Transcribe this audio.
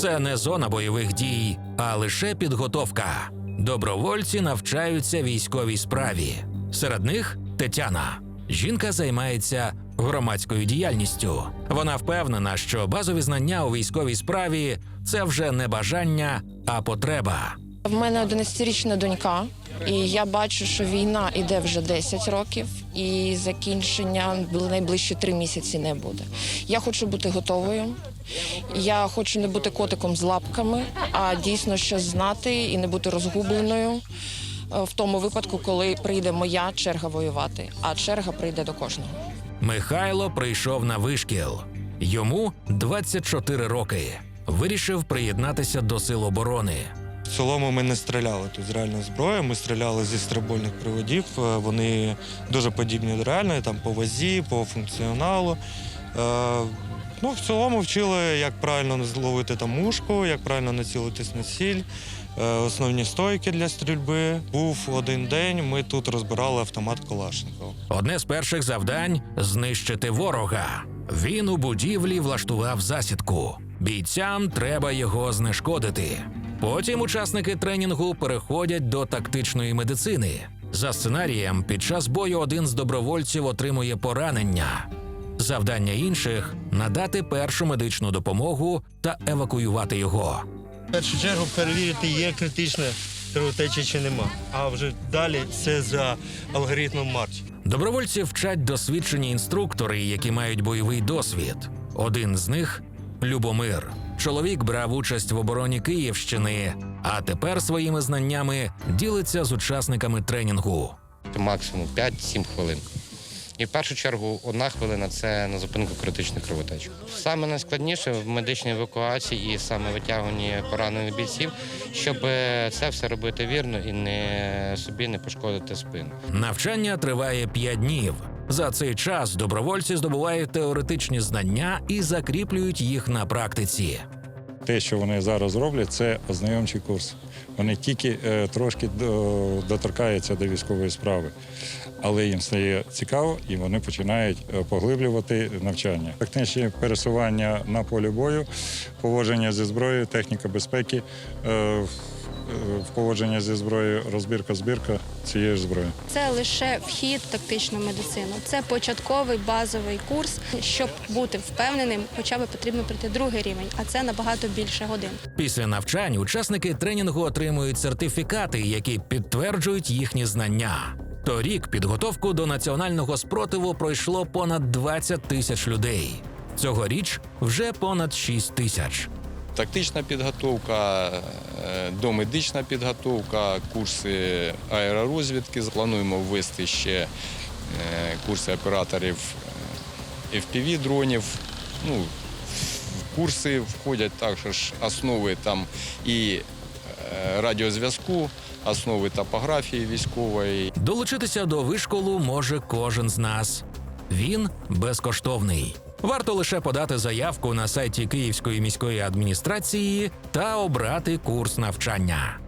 Це не зона бойових дій, а лише підготовка. Добровольці навчаються військовій справі. Серед них Тетяна. Жінка займається громадською діяльністю. Вона впевнена, що базові знання у військовій справі це вже не бажання, а потреба. В мене 11-річна донька, і я бачу, що війна іде вже 10 років, і закінчення найближчі три місяці не буде. Я хочу бути готовою. Я хочу не бути котиком з лапками, а дійсно щось знати і не бути розгубленою е, в тому випадку, коли прийде моя черга воювати, а черга прийде до кожного. Михайло прийшов на вишкіл. Йому 24 роки. Вирішив приєднатися до сил оборони. В цілому ми не стріляли тут з реальної зброї, ми стріляли зі стрибольних приводів. Е, Вони дуже подібні до реальної, там по вазі, по функціоналу. Е, Ну, в цілому вчили, як правильно зловити там мушку, як правильно націлитись на ціль, е, основні стойки для стрільби. Був один день, ми тут розбирали автомат Калашникова. Одне з перших завдань знищити ворога. Він у будівлі влаштував засідку. Бійцям треба його знешкодити. Потім учасники тренінгу переходять до тактичної медицини. За сценарієм, під час бою один з добровольців отримує поранення. Завдання інших надати першу медичну допомогу та евакуювати його. В першу чергу перевірити, є критична кровотеча чи нема. А вже далі це за алгоритмом Марч. Добровольці вчать досвідчені інструктори, які мають бойовий досвід. Один з них Любомир. Чоловік брав участь в обороні Київщини, а тепер своїми знаннями ділиться з учасниками тренінгу. максимум 5-7 хвилин. І в першу чергу одна хвилина це на зупинку критичної кровотечі. Саме найскладніше в медичній евакуації і саме витягуванні поранених бійців, щоб е, це все робити вірно і не собі не пошкодити спину. Навчання триває 5 днів. За цей час добровольці здобувають теоретичні знання і закріплюють їх на практиці. Те, що вони зараз роблять, це ознайомчий курс. Вони тільки е, трошки доторкаються до військової справи, але їм стає цікаво і вони починають е, поглиблювати навчання. Тактичні пересування на полі бою, поводження зі зброєю, техніка безпеки, е, в- е, поводження зі зброєю, розбірка, збірка цієї ж зброї. Це лише вхід в тактичну медицину. Це початковий базовий курс. Щоб бути впевненим, хоча б потрібно пройти другий рівень, а це набагато більше годин. Після навчань учасники тренінгу отримують сертифікати, які підтверджують їхні знання. Торік підготовку до національного спротиву пройшло понад 20 тисяч людей. Цьогоріч вже понад 6 тисяч. Тактична підготовка, е, домедична підготовка, курси аеророзвідки. Плануємо ввести ще е, курси операторів е, FPV-дронів. Ну, в курси входять також основи там і радіозв'язку, основи топографії військової, Долучитися до вишколу може кожен з нас. Він безкоштовний. Варто лише подати заявку на сайті Київської міської адміністрації та обрати курс навчання.